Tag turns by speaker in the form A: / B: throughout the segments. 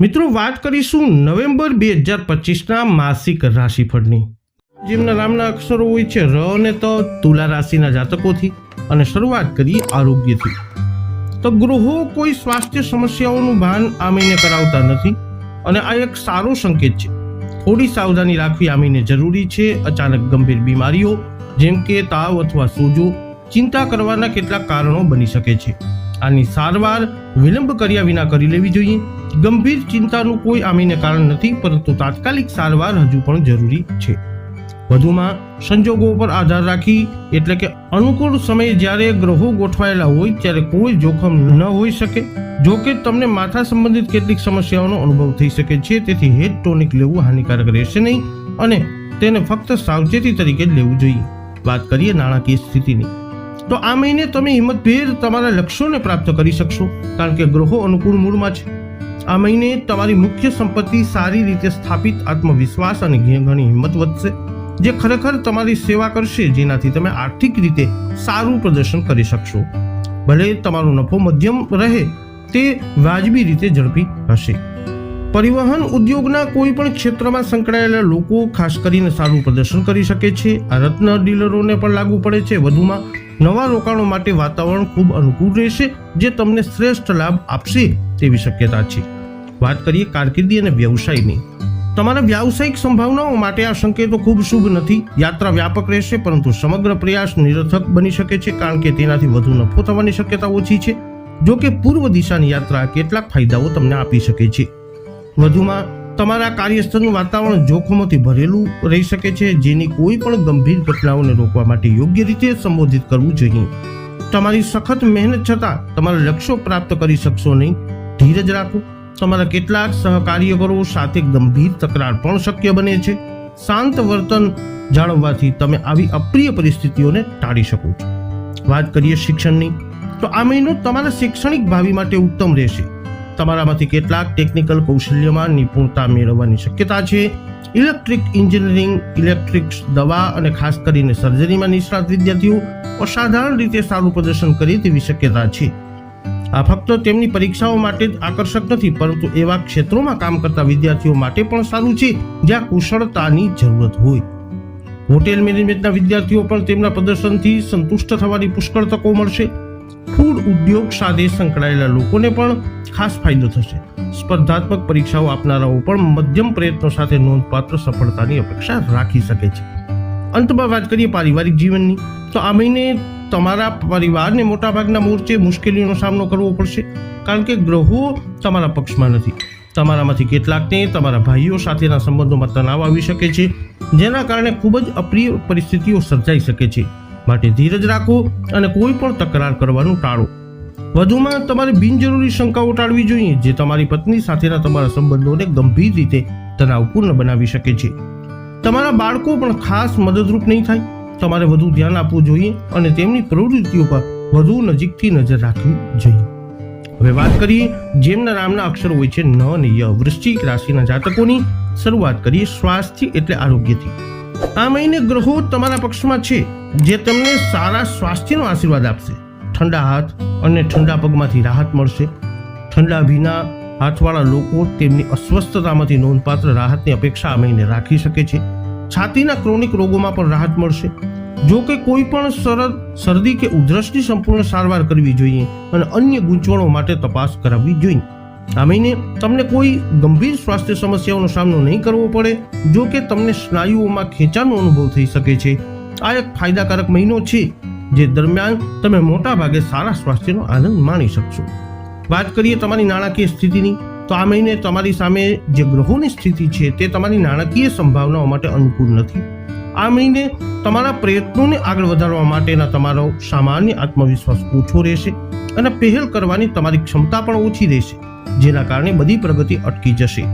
A: મિત્રો, વાત કરીશું નવેમ્બર બે હજાર પચીસના માસિક રાશિફળની. જેમના નામના અક્ષરો હોય છે ર અને ત, તુલા રાશિના જાતકોથી. અને શરૂઆત કરીએ આરોગ્યથી. તો ગ્રહો કોઈ સ્વાસ્થ્ય સમસ્યાઓનું ભાન આ મહિને કરાવતા નથી. અને આ એક સારો સંકેત છે. થોડી સાવધાની રાખવી આ મહિને જરૂરી છે. અચાનક ગંભીર બીમારીઓ, જેમ કે તાવ અથવા સોજો, ચિંતા કરવાના કેટલાક કારણો બની શકે છે. આની સારવાર વિલંબ કર્યા વિના કરી લેવી જોઈએ. ગંભીર ચિંતાનું કોઈ આમીને કારણ નથી, પરંતુ તાત્કાલિક સારવાર હજુ પણ જરૂરી છે. વધુમાં, સંજોગો પર આધાર રાખી, એટલે કે અનુકૂળ સમયે જ્યારે ગ્રહો ગોઠવાયેલા હોય, ત્યારે કોઈ જોખમ ન હોઈ શકે. જો કે તમને માથા સંબંધિત કેટલીક સમસ્યાઓનો અનુભવ થઈ શકે છે, તેથી હેડ ટોનિક લેવું હાનિકારક રહેશે નહીં, અને તેને ફક્ત સાવચેતી તરીકે જ લેવું જોઈએ. વાત કરીએ નાણાકીય સ્થિતિની. તો આ મહિને તમે હિંમતભેર તમારા લક્ષ્યોને પ્રાપ્ત કરી શકશો, કારણ કે ગ્રહો અનુકૂળ મૂળમાં છે. આ મહિને તમારી મુખ્ય સંપત્તિ સારી રીતે સ્થાપિત, આત્મવિશ્વાસ અને ઘણી હિંમત વધશે, જે ખરેખર તમારી સેવા કરશે, જેનાથી તમે આર્થિક રીતે સારું પ્રદર્શન કરી શકશો. ભલે તમારો નફો મધ્યમ રહે, તે વાજબી રીતે ઝડપી હશે. પરિવહન ઉદ્યોગના કોઈ પણ ક્ષેત્રમાં સંકળાયેલા લોકો ખાસ કરીને સારું પ્રદર્શન કરી શકે છે, આ રત્ન ડીલરોને પણ લાગુ પડે છે, વધુમાં નવા રોકાણો માટે વાતાવરણ ખૂબ અનુકૂળ રહેશે, જે તમને શ્રેષ્ઠ લાભ આપશે તેવી શક્યતા છે. વાત કરીએ કારકિર્દી અને વ્યવસાયની. તમારા વ્યાવસાયિક સંભાવનાઓ માટે આ સંકેતો ખૂબ શુભ નથી. યાત્રા વ્યાપક રહેશે, પરંતુ સમગ્ર પ્રયાસ નિરર્થક બની શકે છે, કારણ કે તેનાથી વધુ નફો થવાની શક્યતા ઓછી છે. જો કે પૂર્વ દિશાની યાત્રા કેટલાક ફાયદાઓ તમને આપી શકે છે. વધુમાં તમારા કાર્યસ્થળનું વાતાવરણ જોખમોથી ભરેલું રહી શકે છે, જેની કોઈ પણ ગંભીર ઘટનાઓને રોકવા માટે યોગ્ય રીતે સંબોધિત કરવું જોઈએ. તમારી સખત મહેનત છતાં તમારા લક્ષ્યો પ્રાપ્ત કરી શકશો નહીં. ધીરજ રાખો. તમારા કેટલાક સહકાર્યકરો સાથે ગંભીર તકરાર પણ શક્ય બને છે. શાંત વર્તન જાળવવાથી તમે આવી અપ્રિય પરિસ્થિતિઓને ટાળી શકો છો. વાત કરીએ શિક્ષણની, તો આ મહિનો તમારા શૈક્ષણિક ભાવિ માટે ઉત્તમ રહેશે. તમારામાંથી કેટલાક ટેકનિકલ કૌશલ્યમાં નિપુણતા મેળવવાની શક્યતા છે. ઇલેક્ટ્રિક એન્જિનિયરિંગ ઇલેક્ટ્રિક્સ દવા અને ખાસ કરીને સર્જરીમાં નિષ્ણાત વિદ્યાર્થીઓ અસાધારણ રીતે સારું પ્રદર્શન કરે તેવી શક્યતા છે. આ ફક્ત તેમની પરીક્ષાઓ માટે જ આકર્ષક નથી, પરંતુ એવા ક્ષેત્રોમાં કામ કરતા વિદ્યાર્થીઓ માટે પણ સારું છે, જ્યાં કુશળતાની જરૂરત હોય. હોટેલ મેનેજમેન્ટના વિદ્યાર્થીઓ પણ તેમના પ્રદર્શનથી સંતુષ્ટ થવાની પુષ્કળ તકો મળશે. ઉદ્યોગ સાથે સંકળાયેલા લોકોને પણ ખાસ ફાયદો થશે. સ્પર્ધાત્મક પરીક્ષાઓ આપનારાઓ પણ મધ્યમ પ્રયત્નો સાથે નોંધપાત્ર સફળતાની અપેક્ષા રાખી શકે છે. અંતમાં વાત કરીએ પારિવારિક જીવનની. તો આ મહિને તમારા પરિવારને મોટાભાગના મોરચે મુશ્કેલીઓનો સામનો કરવો પડશે. કારણ કે ગ્રહો તમારા પક્ષમાં નથી. તમારામાંથી કેટલાકને તમારા ભાઈઓ સાથેના સંબંધોમાં તણાવ આવી શકે છે, જેના કારણે ખૂબ જ અપ્રિય પરિસ્થિતિઓ સર્જાઈ શકે છે. માટે ધીરજ રાખો અને કોઈ પણ તકરાર કરવાનું ટાળો. વધુમાં તમારે બિનજરૂરી શંકાઓ ટાળવી જોઈએ જે તમારી પત્ની સાથેના તમારા સંબંધોને ગંભીર રીતે તણાવપૂર્ણ બનાવી શકે છે. તમારા બાળકો પણ ખાસ મદદરૂપ નહીં થાય. તમારે વધુ ધ્યાન આપવું જોઈએ અને તેમની પ્રવૃત્તિઓ પર વધુ નજીકથી નજર રાખવી જોઈએ. હવે વાત કરીએ જેમના નામના અક્ષરો હોય છે ન અને ય. વૃશ્ચિક રાશિના જાતકોની શરૂઆત કરીએ સ્વાસ્થ્ય એટલે આરોગ્યથી. આ મહિને ગ્રહો તમારા પક્ષમાં છે. જે તમને સારા સ્વાસ્થ્યનો આશીર્વાદ આપશે. ઠંડા હાથ અને ઠંડા પગમાંથી રાહત મળશે. ઠંડા ભીના હાથવાળા લોકો તેમની અસ્વસ્થતામાંથી નોંધપાત્ર રાહતની અપેક્ષા આ મહિને રાખી શકે છે. છાતીના ક્રોનિક રોગોમાં પણ રાહત મળશે. જો કે કોઈ પણ સરળ શરદી કે ઉધરસની સંપૂર્ણ સારવાર કરવી જોઈએ અને અન્ય ગૂંચવણો માટે તપાસ કરાવવી જોઈએ. આ મહિને તમને કોઈ ગંભીર સ્વાસ્થ્ય સમસ્યાઓનો સામનો નહીં કરવો પડે, જો કે તમને સ્નાયુઓમાં ખેંચાણનો અનુભવ થઈ શકે છે. આ એક ફાયદાકારક મહિનો છે, જે દરમિયાન તમે મોટા ભાગે સારા સ્વાસ્થ્યનો આનંદ માણી શકશો. વાત કરીએ તમારી નાણાકીય સ્થિતિની, તો આ મહિને તમારી સામે જે ગ્રહોની સ્થિતિ છે, તે તમારી નાણાકીય સંભાવનાઓ માટે અનુકૂળ નથી. આ મહિને તમારા પ્રયત્નોને આગળ વધારવા માટેના તમારો સામાન્ય આત્મવિશ્વાસ ઓછો રહેશે અને પહેલ કરવાની તમારી ક્ષમતા પણ ઓછી રહેશે, જેના કારણે બધી પ્રગતિ અટકી જશે.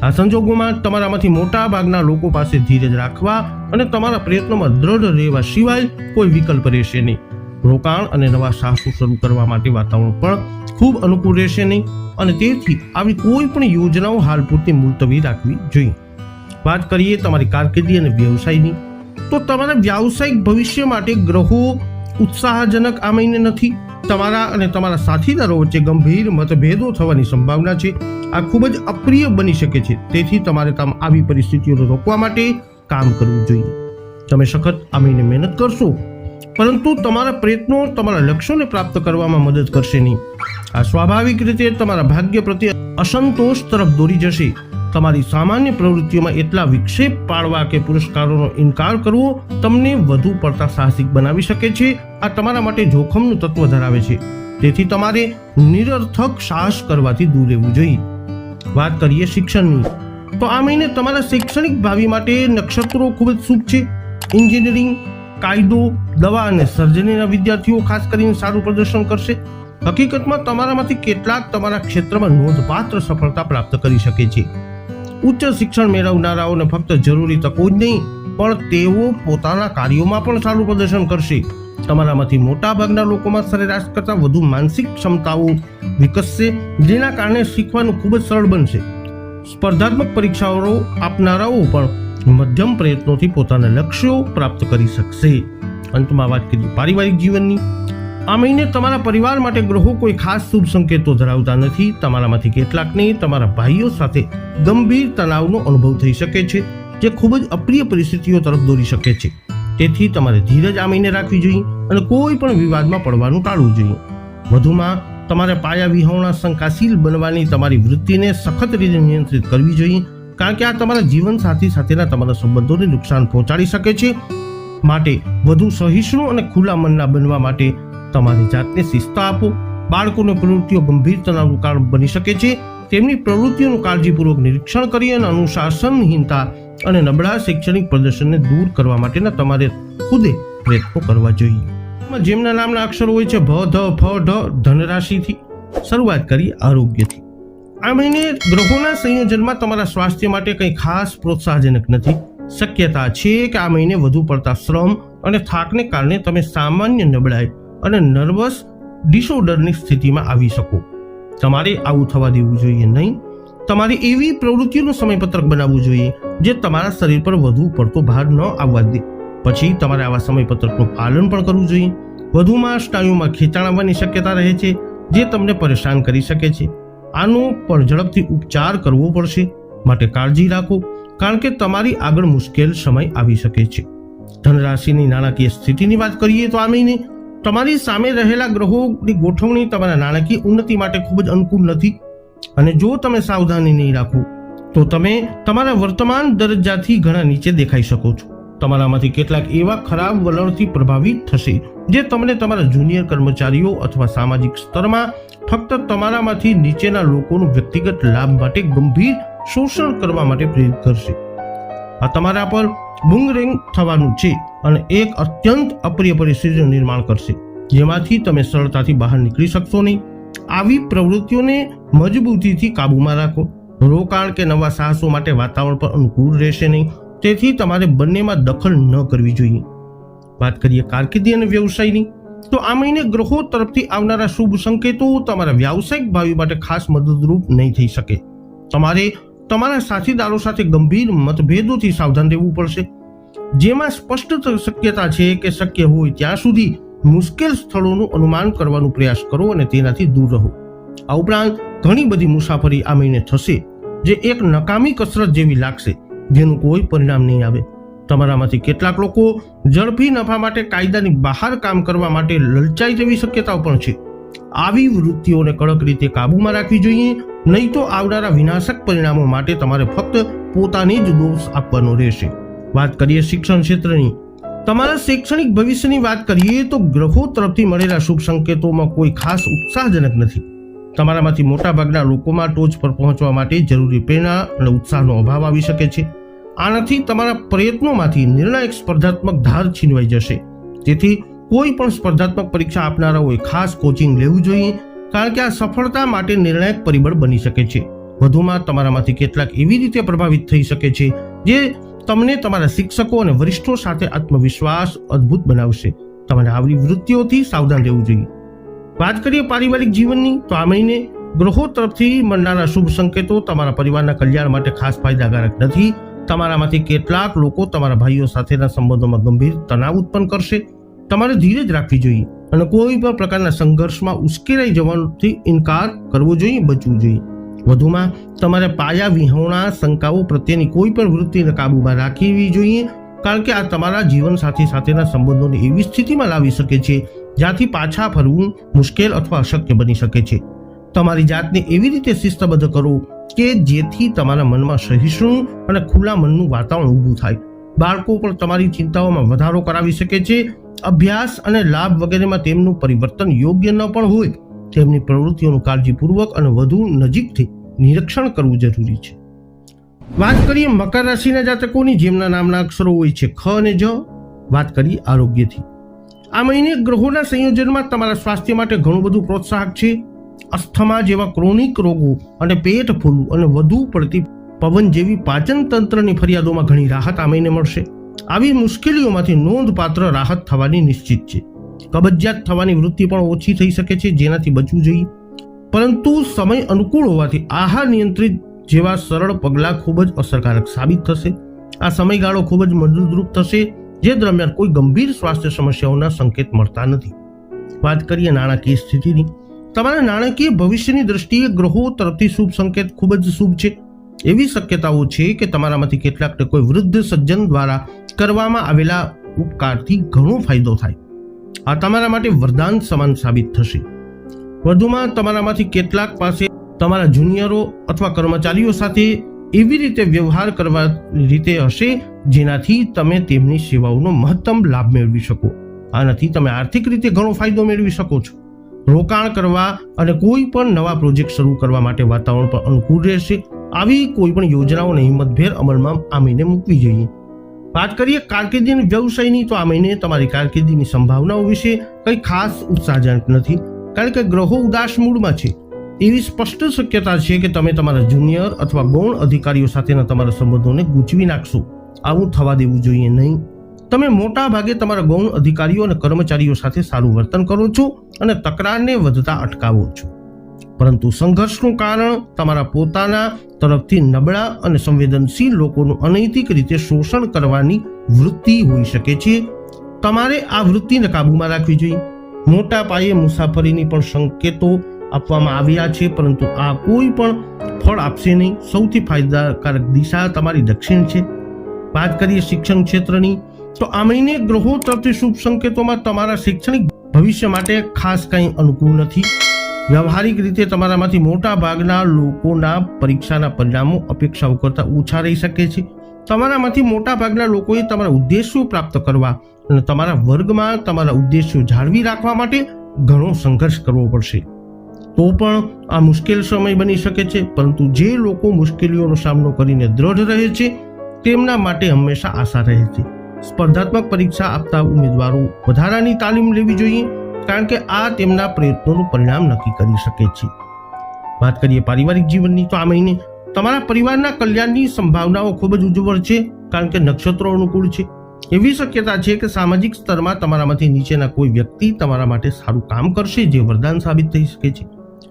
A: આ સંજોગોમાં તમારામાંથી મોટા ભાગના લોકો પાસે ધીરજ રાખવા અને તમારા પ્રયત્નોમાં દ્રઢ રહેવા સિવાય કોઈ વિકલ્પ રહેશે નહીં. રોકાણ અને નવા સાહસો શરૂ કરવા માટે વાતાવરણ પણ ખૂબ અનુકૂળ રહેશે નહીં અને તેથી આવી કોઈ પણ યોજનાઓ હાલ પૂરતી મુલતવી રાખવી જોઈએ. વાત કરીએ તમારી કારકિર્દી અને વ્યવસાયની, તો તમારા વ્યાવસાયિક ભવિષ્ય માટે ગ્રહો ઉત્સાહજનક આ મહિને નથી. તમારા અને તમારા સાથીદારો વચ્ચે ગંભીર મતભેદો થવાની સંભાવના છે. આ ખૂબ જ અપ્રિય બની શકે છે. તેથી તમારે તમ આવી પરિસ્થિતિઓને રોકવા માટે કામ કરવું જોઈએ. તમે સખત આમીને મહેનત કરશો, પરંતુ તમારા પ્રયત્નો તમારા લક્ષ્યોને પ્રાપ્ત કરવામાં મદદ કરશે નહીં. આ સ્વાભાવિક રીતે તમારા ભાગ્ય પ્રત્યે અસંતોષ તરફ દોરી જશે. તમારી સામાન્ય પ્રવૃત્તિઓમાં એટલા વિક્ષેપ પાડવા કે પુરસ્કારોનો ઇનકાર કરવો તમને વધુ પડતા સાહસિક બનાવી શકે છે. આ તમારા માટે જોખમનું તત્વ ધરાવે છે. તેથી તમારે નિરર્થક સાહસ કરવાથી દૂર રહેવું જોઈએ. વાત કરીએ શિક્ષણની. તો આ મહિને તમારા શૈક્ષણિક ભાવિ માટે નક્ષત્રો ખૂબ જ શુભ છે. એન્જિનિયરિંગ, કાયદો, દવા અને સર્જનીના વિદ્યાર્થીઓ ખાસ કરીને સારું પ્રદર્શન કરશે. હકીકતમાં તમારામાંથી કેટલાક તમારા ક્ષેત્રમાં નોંધપાત્ર સફળતા પ્રાપ્ત કરી શકે છે. ઉચ્ચ શિક્ષણ મેળવનારાઓને ફક્ત જરૂરી તકો જ નહીં, પણ તેઓ પોતાના કાર્યોમાં પણ સારું પ્રદર્શન કરશે. તમારામાંથી મોટા ભાગના લોકોમાં સરેરાશ કરતાં વધુ માનસિક ક્ષમતાઓ વિકસશે, જેના કારણે શીખવાનું ખૂબ જ સરળ બનશે. સ્પર્ધાત્મક પરીક્ષાઓ આપનારાઓ પણ મધ્યમ પ્રયત્નોથી પોતાના લક્ષ્યો પ્રાપ્ત કરી શકશે. અંતમાં વાત કરીએ પારિવારિક જીવનની. આ મહિને તમારા પરિવાર માટે ગ્રહો કોઈ ખાસ શુભ સંકેતો ધરાવતા નથી. તમારામાંથી કેટલાકને તમારા ભાઈઓ સાથે ગંભીર તણાવનો અનુભવ થઈ શકે છે, જે ખૂબ જ અપ્રિય પરિસ્થિતિઓ તરફ દોરી શકે છે. તેથી તમારે ધીરજ આ મહિને રાખવી જોઈએ અને કોઈ પણ વિવાદમાં પડવાનું ટાળવું જોઈએ. વધુમાં, તમારે પાયા વિહોણા શંકાશીલ બનવાની તમારી વૃત્તિને સખત રીતે નિયંત્રિત કરવી જોઈએ, કારણ કે આ તમારા જીવન સાથી સાથેના તમારા સંબંધોને નુકસાન પહોંચાડી શકે છે. માટે વધુ સહિષ્ણુ અને ખુલ્લા મનના બનવા માટે તમારી જાતને શિસ્ત આપો. બાળકોની પ્રવૃત્તિઓ ગંભીર તણાવનું કારણ બની શકે છે. તેમની પ્રવૃત્તિઓનું કાળજીપૂર્વક નિરીક્ષણ કરી અને અનુશાસનહીનતા અને નબળા શૈક્ષણિક પ્રદર્શનને દૂર કરવા માટેના તમારે ખુદે પ્રયત્નો કરવા જોઈએ. જેમના નામના અક્ષરો હોય છે, ભ, ધ, ફ, ઢ, ધનરાશિથી શરૂઆત કરી આરોગ્યથી. આ મહિને ગ્રહોના સંયોજનમાં તમારા સ્વાસ્થ્ય માટે કંઈ ખાસ પ્રોત્સાહજનક નથી. શક્યતા છે કે આ મહિને વધુ પડતા શ્રમ અને થાકને કારણે તમે સામાન્ય નબળાઈ અને નર્વસ ડિસઓર્ડરની સ્થિતિમાં આવી શકો. તમારે આવું થવા દેવું જોઈએ નહીં. તમારે એવી પ્રવૃત્તિઓનું સમયપત્રક બનાવવું જોઈએ જે તમારા શરીર પર વધુ પડતો ભાર ન આવવા દે. પછી તમારે આવા સમયપત્રકનું પાલન પણ કરવું જોઈએ. વધુમાં સ્નાયુમાં ખેંચાણ આવવાની શક્યતા રહે છે, જે તમને પરેશાન કરી શકે છે. આનો પણ ઝડપથી ઉપચાર કરવો પડશે. માટે કાળજી રાખો, કારણ કે તમારી આગળ મુશ્કેલ સમય આવી શકે છે. ધનરાશિની નાણાકીય સ્થિતિની વાત કરીએ તો આ મહિને તમારી સામે રહેલા ગ્રહોની ગોઠવણી તમારા નાણાકીય ઉન્નતિ માટે ખૂબ જ અનુકૂળ નથી. અને જો તમે સાવધાની નહીં રાખો, તો તમે તમારા વર્તમાન દરજ્જાથી ઘણા નીચે દેખાઈ શકો છો. તમારામાંથી કેટલાક એવા ખરાબ વલણથી પ્રભાવિત થશે, જે તમને તમારા જુનિયર કર્મચારીઓ અથવા સામાજિક સ્તરમાં ફક્ત તમારામાંથી નીચેના લોકોનું વ્યક્તિગત લાભ માટે ગંભીર શોષણ કરવા માટે પ્રેરિત કરશે. આ તમારા પર બુંગરેંગ થવાનું છે. અને એક અત્યંત અપ્રિય પરિસ્થિતિનું નિર્માણ કરશે. જેમાંથી તમે સરળતાથી બહાર નીકળી શકશો નહીં. આવી પ્રવૃત્તિઓને મજબૂતીથી કાબૂમાં રાખો. રોકાણ કે નવા સાહસો માટે વાતાવરણ પર અનુકૂળ રહેશે નહીં. તેથી તમારે બંનેમાં દખલ ન કરવી જોઈએ. વાત કરીએ કારકિર્દી અને વ્યવસાયની, તો આ મહિને ગ્રહો તરફથી આવનારા શુભ સંકેતો તમારા વ્યાવસાયિક ભાવિ માટે ખાસ મદદરૂપ નહીં થઈ શકે. તમારે તમારા સાથીદારો સાથે ગંભીર મતભેદોથી સાવધાન રહેવું પડશે. જેમાં સ્પષ્ટ શક્યતા છે કે શક્ય હોય ત્યાં સુધી મુશ્કેલ સ્થળોનું અનુમાન કરવાનો પ્રયાસ કરો અને તેનાથી દૂર રહો. આ ઉપરાંત ઘણી બધી મુસાફરી આ મહિને થશે, જે એક નકામી કસરત જેવી લાગશે, જેનું કોઈ પરિણામ નહીં આવે. તમારામાંથી કેટલાક લોકો ઝડપી નફા માટે કાયદાની બહાર કામ કરવા માટે લલચાઈ જેવી શક્યતાઓ પણ છે. આવી વૃત્તિઓને કડક રીતે કાબૂમાં રાખવી જોઈએ, નહીં તો આવનારા વિનાશક પરિણામો માટે તમારે ફક્ત પોતાની જ દોષ આપવાનો રહેશે. વાત કરીએ શિક્ષણ ક્ષેત્રની. તમારા શૈક્ષણિક ભવિષ્યની વાત કરીએ તો ગ્રહો તરફથી મળેલા શુભ સંકેતોમાં કોઈ ખાસ ઉત્સાહજનક નથી. તમારામાંથી મોટાભાગના લોકોમાં ટોચ પર પહોંચવા માટે જરૂરી પ્રેરણા અને ઉત્સાહનો અભાવ આવી શકે છે. આનાથી તમારા પ્રયત્નોમાંથી નિર્ણાયક સ્પર્ધાત્મક ધાર છીનવાઈ જશે. તેથી કોઈ પણ સ્પર્ધાત્મક પરીક્ષા આપનારાઓએ ખાસ કોચિંગ લેવું જોઈએ, કારણ કે આ સફળતા માટે નિર્ણાયક પરિબળ બની શકે છે. વધુમાં તમારામાંથી કેટલાક એવી રીતે પ્રભાવિત થઈ શકે છે, જે તમને તમારા શિક્ષકો અને વરિષ્ઠો સાથે આત્મવિશ્વાસ અદ્ભુત બનાવશે. તમારે આવી વૃત્તિઓથી સાવધાન રહેવું જોઈએ. વાત કરીએ પારિવારિક જીવનની, તો આ મહિને ગ્રહો તરફથી મળનારા શુભ સંકેતો તમારા પરિવારના કલ્યાણ માટે ખાસ ફાયદાકારક નથી. તમારામાંથી કેટલાક લોકો તમારા ભાઈઓ સાથેના સંબંધોમાં ગંભીર તણાવ ઉત્પન્ન કરશે. તમારે ધીરજ રાખવી જોઈએ અને કોઈ પણ પ્રકારના સંઘર્ષમાં ઉશ્કેરાઈ જવાથી ઇનકાર કરવો જોઈએ, બચવું જોઈએ. વધુમાં, તમારે પાયા વિહોણા શંકાઓ પ્રત્યેની કોઈ પણ વૃત્તિને કાબૂમાં રાખવી જોઈએ, કારણ કે આ તમારા જીવન સાથી સાથેના સંબંધોને એવી સ્થિતિમાં લાવી શકે છે, જ્યાંથી પાછા ફરવું મુશ્કેલ અથવા અશક્ય બની શકે છે. તમારી જાતને એવી રીતે શિસ્તબદ્ધ કરો કે જેથી તમારા મનમાં સહિષ્ણુ અને ખુલ્લા મનનું વાતાવરણ ઊભું થાય. બાળકો પણ તમારી ચિંતાઓમાં વધારો કરાવી શકે છે. અભ્યાસ અને લાભ વગેરેમાં તેમનું પરિવર્તન યોગ્ય ન પણ હોય. તેમની પ્રવૃત્તિઓનું કાળજીપૂર્વક અને વધુ નજીકથી નિરીક્ષણ કરવું જરૂરી છે. વાત કરીએ મકર રાશિના જાતકોની, જેમના નામના અક્ષરો હોય છે ખ અને જ. વાત કરીએ આરોગ્યથી. આ મહિને ગ્રહોના સંયોજનમાં તમારા સ્વાસ્થ્ય માટે ઘણું બધું પ્રોત્સાહક છે. અસ્થમા જેવા ક્રોનિક રોગો અને પેટ ફૂલવું અને વધુ પડતી પવન જેવી પાચન તંત્રની ફરિયાદોમાં ઘણી રાહત આ મહિને મળશે. આવી મુશ્કેલીઓમાંથી નોંધપાત્ર રાહત થવાની નિશ્ચિત છે. કબજિયાત થવાની વૃત્તિ પણ ઓછી થઈ શકે છે, જેનાથી બચવું જોઈએ. પરંતુ સમય અનુકૂળ હોવાથી આહાર નિયંત્રિત જેવા સરળ પગલાં ખૂબ જ અસરકારક સાબિત થશે. આ સમયગાળો ખૂબ જ મદદરૂપ થશે, જે દરમિયાન કોઈ ગંભીર સ્વાસ્થ્ય સમસ્યાઓના સંકેત મળતા નથી. વાત કરીએ નાણાકીય સ્થિતિની. તમારા નાણાકીય ભવિષ્યની દ્રષ્ટિએ ગ્રહો તરફથી શુભ સંકેત ખૂબ જ શુભ છે. એવી શક્યતાઓ છે કે તમારામાંથી કેટલાકને કોઈ વૃદ્ધ સજ્જન દ્વારા કરવામાં આવેલા ઉપકારથી ઘણો ફાયદો થાય. આ તમારા માટે વરદાન સમાન સાબિત થશે. વધુમાં તમારામાંથી કેટલાક પાસે તમારા જુનિયરો અથવા કર્મચારીઓ સાથે એવી રીતે વ્યવહાર કરવા રીતે હશે, જેનાથી તમે તેમની સેવાઓનો મહત્તમ લાભ મેળવી શકો. આનાથી તમે આર્થિક રીતે ઘણો ફાયદો મેળવી શકો છો. રોકાણ કરવા અને કોઈ પણ નવા પ્રોજેક્ટ શરૂ કરવા માટે વાતાવરણ પણ અનુકૂળ રહેશે. આવી કોઈ પણ યોજનાઓને હિંમતભેર અમલમાં આમીને મૂકવી જોઈએ. વાત કરીએ કારકિર્દી વ્યવસાયની, તો આ મહિને તમારી કારકિર્દીની સંભાવનાઓ વિશે કંઈ ખાસ ઉત્સાહજનક નથી. કારણ કે ગ્રહો ઉદાસ મૂડમાં છે. એવી સ્પષ્ટ શક્યતા છે કે તમે તમારા જુનિયર અથવા ગૌણ અધિકારીઓ સાથેના તમારા સંબંધોને ગૂંચવી નાખશો. આવું થવા દેવું જોઈએ નહીં. તમે મોટા ભાગે તમારા ગૌણ અધિકારીઓ અને કર્મચારીઓ સાથે સારું વર્તન કરો છો અને તકરારને વધતા અટકાવો છો. પરંતુ સંઘર્ષનું કારણ તમારા પોતાના તરફથી નબળા અને સંવેદનશીલ લોકોનું અનૈતિક રીતે શોષણ કરવાની વૃત્તિ હોઈ શકે છે. તમારે આ વૃત્તિને કાબૂમાં રાખવી જોઈએ. મોટા પાયે મુસાફરીની પણ સંકેતો આપવામાં આવ્યા છે, પરંતુ આ કોઈ પણ ફળ આપશે નહીં. સૌથી ફાયદાકારક દિશા તમારી દક્ષિણ છે. વાત કરીએ શિક્ષણ ક્ષેત્રની, તો આ મહિને ગ્રહો તરફથી શુભ સંકેતોમાં તમારા શૈક્ષણિક ભવિષ્ય માટે ખાસ કંઈ અનુકૂળ નથી. વ્યવહારિક રીતે તમારામાંથી મોટા ભાગના લોકોના પરીક્ષાના પરિણામો અપેક્ષાઓ કરતાં ઓછા રહી શકે છે. તમારામાંથી મોટા ભાગના લોકોએ તમારા ઉદ્દેશ્યો પ્રાપ્ત કરવા અને તમારા વર્ગમાં તમારા ઉદ્દેશ્યો જાળવી રાખવા માટે ઘણો સંઘર્ષ કરવો પડશે. તો પણ આ મુશ્કેલ સમય બની શકે છે, પરંતુ જે લોકો મુશ્કેલીઓનો સામનો કરીને દ્રઢ રહે છે, તેમના માટે હંમેશા આશા રહે છે. સ્પર્ધાત્મક પરીક્ષા આપતા ઉમેદવારો વધારાની તાલીમ લેવી જોઈએ કારણ કે આ તેમના પ્રયત્નોનું પરિણામ નક્કી કરી શકે છે. વાત કરીએ પારિવારિક જીવનની, તો આ મહિને તમારા પરિવારના કલ્યાણની સંભાવનાઓ ખૂબ જ ઉજ્જવળ છે, કારણ કે નક્ષત્રો અનુકૂળ છે. એવી શક્યતા છે કે સામાજિક સ્તરમાં તમારામાંથી નીચેના કોઈ વ્યક્તિ તમારા માટે સારું કામ કરશે જે વરદાન સાબિત થઈ શકે છે.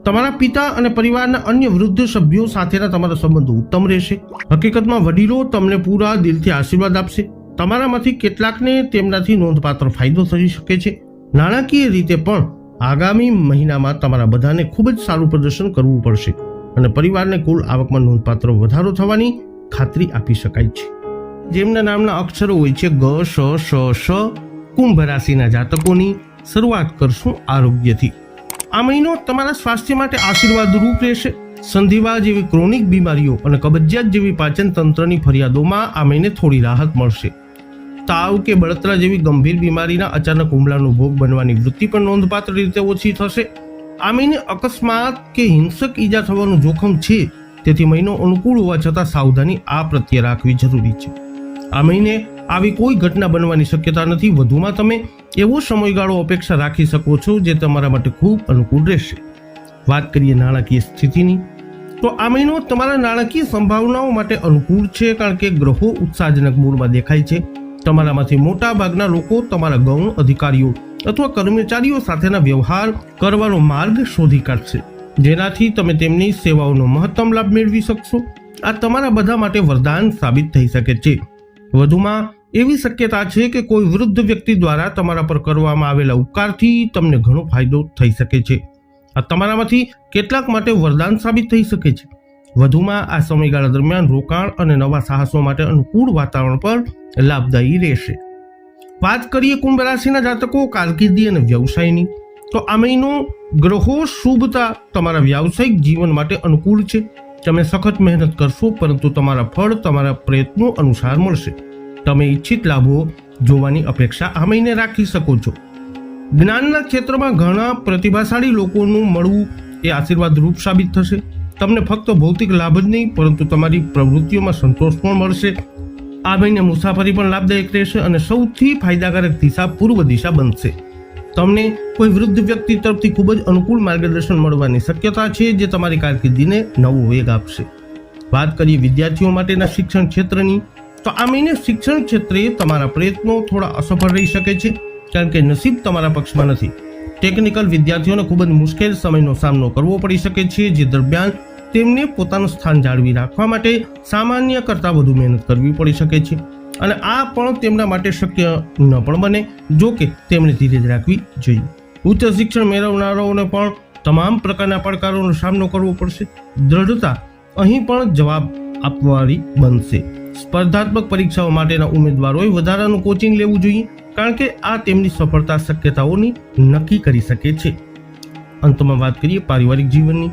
A: તમારા પિતા અને પરિવારના અન્ય વૃદ્ધ સભ્યો સાથેના તમારા સંબંધો ઉત્તમ રહેશે. હકીકતમાં વડીલો તમને પૂરા દિલથી આશીર્વાદ આપશે. તમારામાંથી કેટલાકને તેમનાથી નોંધપાત્ર ફાયદો થઈ શકે છે. નાણાકીય રીતે પણ આગામી મહિનામાં તમારા બધાને ખૂબ જ સારું પ્રદર્શન કરવું પડશે અને પરિવારને કુલ આવકમાં નોંધપાત્ર વધારો થવાની ખાતરી આપી શકાય છે. જેમના નામના અક્ષરો હોય છે ગ, શ શ શ, કુંભ રાશિના જાતકોની શરૂઆત કરશું આરોગ્યથી. આ મહિનો તમારા સ્વાસ્થ્ય માટે આશીર્વાદરૂપ રહેશે. સંધિવા જેવી ક્રોનિક બીમારીઓ અને કબજિયાત જેવી પાચન તંત્રની ફરિયાદોમાં આ મહિને થોડી રાહત મળશે. તાવ કે બળતરા જેવી ગંભીર બીમારીના અચાનક હુમલાનો ભોગ બનવાની વૃત્તિ પણ નોંધપાત્ર રીતે ઓછી થશે. આ મહિને અકસ્માત કે હિંસક ઈજા થવાનું જોખમ છે, તેથી મહિનો અનુકૂળ હોવા છતાં સાવધાની આ પ્રત્યે રાખવી જરૂરી છે. આ મહિને આવી કોઈ ઘટના બનવાની શક્યતા નથી. વધુમાં તમે એવો સમયગાળો અપેક્ષા રાખી શકો છો જે તમારા માટે ખૂબ અનુકૂળ રહેશે. વાત કરીએ નાણાકીય સ્થિતિની. તો આ મહિનો તમારા નાણાકીય સંભાવનાઓ માટે અનુકૂળ છે, કારણ કે ગ્રહો ઉત્સાહજનક મૂળમાં દેખાય છે. તમારામાંથી મોટા ભાગના લોકો તમારા ગૌણ અધિકારીઓ અથવા કર્મચારીઓ સાથેના વ્યવહાર કરવાનો માર્ગ શોધી કાઢશે. જેનાથી તમે તેમની સેવાઓનો મહત્તમ લાભ મેળવી શકશો. આ તમારા બધા માટે વરદાન સાબિત થઈ શકે છે. વધુમાં, એવી શક્યતા છે કે કોઈ વૃદ્ધ વ્યક્તિ દ્વારા તમારા પર કરવામાં આવેલા ઉપકારથી તમને ઘણો ફાયદો થઈ શકે છે. આ તમારામાંથી કેટલાક માટે વરદાન સાબિત થઈ શકે છે. વધુમાં, આ સમયગાળા દરમિયાન રોકાણ અને નવા સાહસો માટે અનુકૂળ વાતાવરણ પર લાભદાયી રહેશે. વાત કરીએ કુંભ રાશિના જાતકો, કારકિર્દી અને વ્યવસાયની. તો આ મહિનો ગ્રહો શુભતા તમારા વ્યાવસાયિક જીવન માટે અનુકૂળ છે. તમે સખત મહેનત કરશો, પરંતુ તમારા ફળ તમારા પ્રયત્નો અનુસાર મળશે. તમે ઈચ્છિત લાભો જોવાની અપેક્ષા આ મહિને રાખી શકો છો. જ્ઞાનના ક્ષેત્રમાં ઘણા પ્રતિભાશાળી લોકોનું મળવું એ આશીર્વાદ રૂપ સાબિત થશે. તમને ફક્ત ભૌતિક લાભ જ નહીં, પરંતુ તમારી પ્રવૃત્તિઓમાં સંતોષ પણ મળશે. આ મહિને મુસાફરી પણ લાભદાયક રહેશે અને સૌથી ફાયદાકારક દિશા પૂર્વ દિશા બનશે. તમને કોઈ વૃદ્ધ વ્યક્તિ તરફથી ખૂબ જ અનુકૂળ માર્ગદર્શન મળવાની શક્યતા છે જે તમારી કારકિર્દીને નવો વેગ આપશે. વાત કરીએ વિદ્યાર્થીઓ માટેના શિક્ષણ ક્ષેત્રની, તો આ મહિને શિક્ષણ ક્ષેત્રે તમારા પ્રયત્નો થોડા અસફળ રહી શકે છે, કારણ કે નસીબ તમારા પક્ષમાં નથી. ટેકનિકલ વિદ્યાર્થીઓને ખૂબ જ મુશ્કેલ સમયનો સામનો કરવો પડી શકે છે, જે દરમિયાન તેમને પોતાનું સ્થાન જાળવી રાખવા માટે સામાન્ય કરતાં વધુ મહેનત કરવી પડી શકે છે. અને આ પણ તેમના માટે શક્ય ન પણ બને, જો કે તેમણે ધીરજ રાખવી જોઈએ. ઉચ્ચ શિક્ષણ મેળવનારાઓને પણ તમામ પ્રકારના પડકારોનો સામનો કરવો પડશે. દ્રઢતા અહીં પણ જવાબ આપવાળી બનશે. સ્પર્ધાત્મક પરીક્ષાઓ માટેના ઉમેદવારોએ વધારાનું કોચિંગ લેવું જોઈએ, કારણ કે આ તેમની સફળતા શક્યતાઓની નક્કી કરી શકે છે. અંતમાં વાત કરીએ પારિવારિક જીવનની.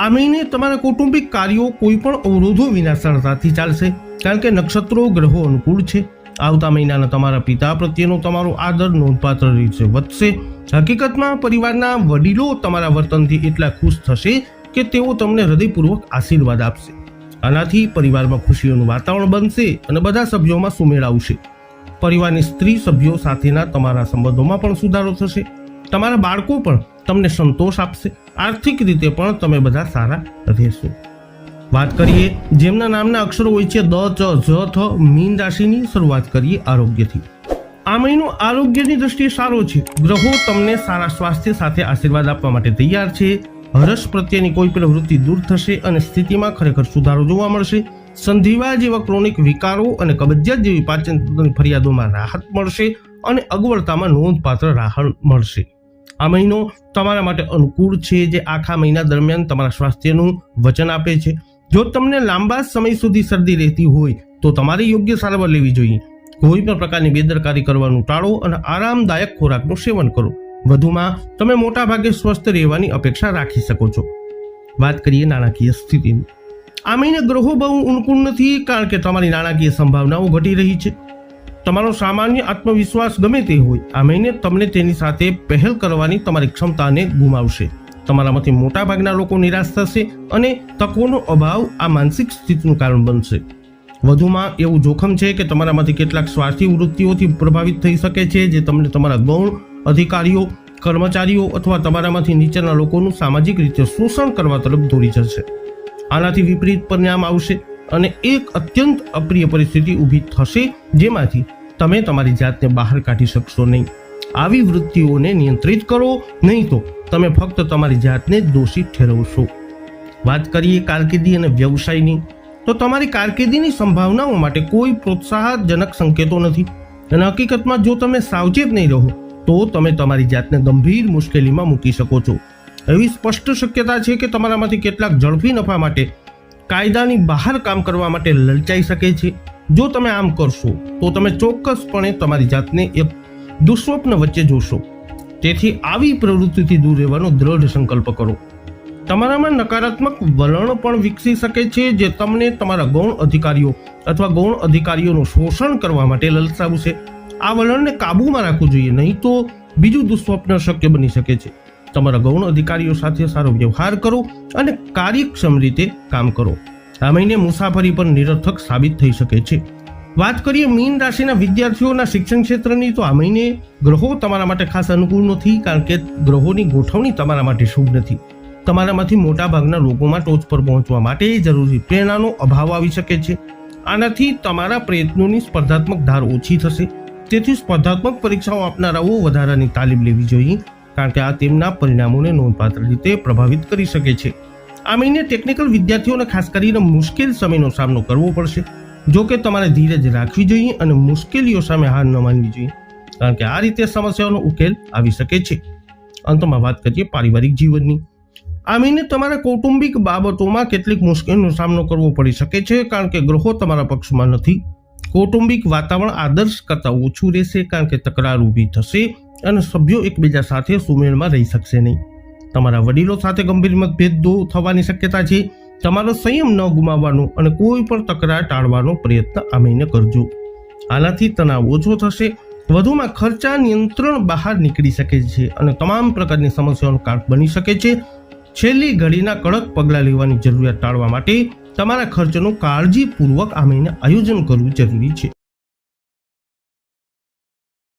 A: આ મહિને તમારા કૌટુંબિક કાર્યો કોઈ પણ અવરોધો વિના સરળતાથી ચાલશે. કારણ કે નક્ષત્રો ગ્રહો અનુકૂળ છે. આવતા મહિનાના તમારા પિતા પ્રત્યેનો તમારો આદર નોંધપાત્ર રીતે વધશે. હકીકતમાં પરિવારના વડીલો તમારા વર્તનથી એટલા ખુશ થશે કે તેઓ તમને હૃદયપૂર્વક આશીર્વાદ આપશે. આનાથી પરિવારમાં ખુશીઓનું વાતાવરણ બનશે અને બધા સભ્યોમાં સુમેળ આવશે. પરિવારની સ્ત્રી સભ્યો સાથેના તમારા સંબંધોમાં પણ સુધારો થશે. તમારા બાળકો પણ તમને સંતોષ આપશે. આર્થિક રીતે પણ તમે બધા સારા રહેશો. વાત કરીએ, જેમના નામના અક્ષરો હોય છે દ, ચ, જ, થ, મીન રાશિની શરૂઆત કરીએ આરોગ્યથી. આ મહિનો આરોગ્યની દ્રષ્ટિએ સારો છે. ગ્રહો તમને સારા સ્વાસ્થ્ય સાથે આશીર્વાદ આપવા માટે તૈયાર છે. હરસ પ્રત્યેની કોઈ પણ વૃત્તિ દૂર થશે અને સ્થિતિમાં ખરેખર સુધારો જોવા મળશે. સંધિવા જેવા ક્રોનિક વિકારો અને કબજિયાત જેવી પાચન ફરિયાદોમાં રાહત મળશે અને અગવડતામાં નોંધપાત્ર રાહત મળશે. આ મહિનો તમારા માટે અનુકૂળ છે જે આખા મહિના દરમિયાન તમારા સ્વાસ્થ્યનું વચન આપે છે. જો તમને લાંબા સમય સુધી શરદી રહેતી હોય, તો તમારે યોગ્ય સારવાર લેવી જોઈએ. કોઈ પણ પ્રકારની બેદરકારી કરવાનું ટાળો અને આરામદાયક ખોરાકનું સેવન કરો. વધુમાં, તમે મોટા ભાગે સ્વસ્થ રહેવાની અપેક્ષા રાખી શકો છો. વાત કરીએ નાણાકીય સ્થિતિની. આ મહિને ગ્રહો બહુ અનુકૂળ નથી, કારણ કે તમારી નાણાકીય સંભાવનાઓ ઘટી રહી છે. તમારો સામાન્ય આત્મવિશ્વાસ ગમે તે હોય, આ મહિને તમને તેની સાથે પહેલ કરવાની તમારી ક્ષમતાને ગુમાવશે. તમારામાંથી મોટાભાગના લોકો નિરાશ થશે અને તકોનો અભાવ આ માનસિક સ્થિતિનું કારણ બનશે. વધુમાં એવું જોખમ છે કે તમારામાંથી કેટલાક સ્વાર્થી વૃત્તિઓથી પ્રભાવિત થઈ શકે છે, જે તમને તમારા ગૌણ અધિકારીઓ, કર્મચારીઓ અથવા તમારામાંથી નીચેના લોકોનું સામાજિક રીતે શોષણ કરવા તરફ દોરી જશે. આનાથી વિપરીત પરિણામ આવશે અને એક અત્યંત અપ્રિય પરિસ્થિતિ ઊભી થશે જેમાંથી તમે તમારી જાતને બહાર કાઢી શકશો નહીં. આવી વૃત્તિઓને નિયંત્રિત કરો, નહીં તો તમે ફક્ત તમારી જાતને જ દોષી ઠેરવશો. વાત કરીએ કારકિર્દી અને વ્યવસાયની, તો તમારી કારકિર્દીની સંભાવનાઓ માટે કોઈ પ્રોત્સાહજનક સંકેતો નથી. અને હકીકતમાં જો તમે સાવચેત નહીં રહો, તો તમે તમારી જાતને ગંભીર મુશ્કેલીમાં મૂકી શકો છો. એવી સ્પષ્ટ શક્યતા છે કે તમારામાંથી કેટલાક ઝડપી નફા માટે કાયદાની બહાર કામ કરવા માટે લલચાઈ શકે છે. જો તમે આમ કરશો, તો તમે ચોક્કસપણે તમારી જાતને એક દુસ્વપ્ન વચ્ચે જોશો. તેથી આવી પ્રવૃત્તિથી દૂર રહેવાનો દ્રઢ સંકલ્પ કરો. તમારામાં નકારાત્મક વલણ પણ વિકસી શકે છે, જે તમને તમારા ગૌણ અધિકારીઓ અથવા ગૌણ અધિકારીઓનું શોષણ કરવા માટે લલચાવશે આ વલણને કાબૂમાં રાખવું જોઈએ, નહીં તો બીજું દુસ્વપ્ન શક્ય બની શકે છે. તમારા ગૌણ અધિકારીઓ સાથે સારો વ્યવહાર કરો અને કાર્યક્ષમ રીતે કામ કરો. આ મહિને મુસાફરી પર નિરર્થક સાબિત થઈ શકે છે. વાત કરીએ મીન રાશિના વિદ્યાર્થીઓના શિક્ષણ ક્ષેત્રની, તો આ મહિને ગ્રહો તમારા માટે ખાસ અનુકૂળ નથી, કારણ કે ગ્રહોની ગોઠવણી તમારા માટે શુભ નથી. તમારામાંથી મોટાભાગના લોકોમાં ટોચ પર પહોંચવા માટે જરૂરી પ્રેરણાનો અભાવ આવી શકે છે. આનાથી તમારા પ્રયત્નોની સ્પર્ધાત્મક ધાર ઓછી થશે. તેથી સ્પર્ધાત્મક પરીક્ષાઓ આપનારાઓ વધારાની તાલીમ લેવી જોઈએ. કારણ કે આ તેમના પરિણામોને નોંધપાત્ર રીતે પ્રભાવિત કરી શકે છે. આ મહિને ટેકનિકલ વિદ્યાર્થીઓને ખાસ કરીને મુશ્કેલ સમયનો સામનો કરવો પડશે. જો કે તમારે ધીરજ રાખવી જોઈએ અને મુશ્કેલીઓ સામે હાર ન માનવી જોઈએ, કારણ કે આ રીતે સમસ્યાઓનો ઉકેલ આવી શકે છે. અંતમાં વાત કરીએ પારિવારિક જીવનની. આ મહિને તમારા કૌટુંબિક બાબતોમાં કેટલીક મુશ્કેલીનો સામનો કરવો પડી શકે છે, કારણ કે ગ્રહો તમારા પક્ષમાં નથી. કૌટુંબિક વાતાવરણ આદર્શ કરતાં ઓછું રહેશે કારણ કે તકરાર ઊભી થશે અને સભ્યો એકબીજા સાથે સુમેળમાં રહી શકશે નહીં. તમારા વડીલો સાથે ગંભીર મતભેદ થવાની શક્યતા છે. તમારો સંયમ ન ગુમાવવાનો અને કોઈ પણ તકરાર ટાળવાનો પ્રયત્ન આ કરજો. આનાથી તણાવ ઓછો થશે. વધુમાં ખર્ચા નિયંત્રણ બહાર નીકળી શકે છે અને તમામ પ્રકારની સમસ્યાઓનું કારણ બની શકે છે. છેલ્લી ઘડીના કડક પગલાં લેવાની જરૂરિયાત ટાળવા માટે તમારા ખર્ચનું કાળજીપૂર્વક આ મહિને આયોજન કરવું જરૂરી છે.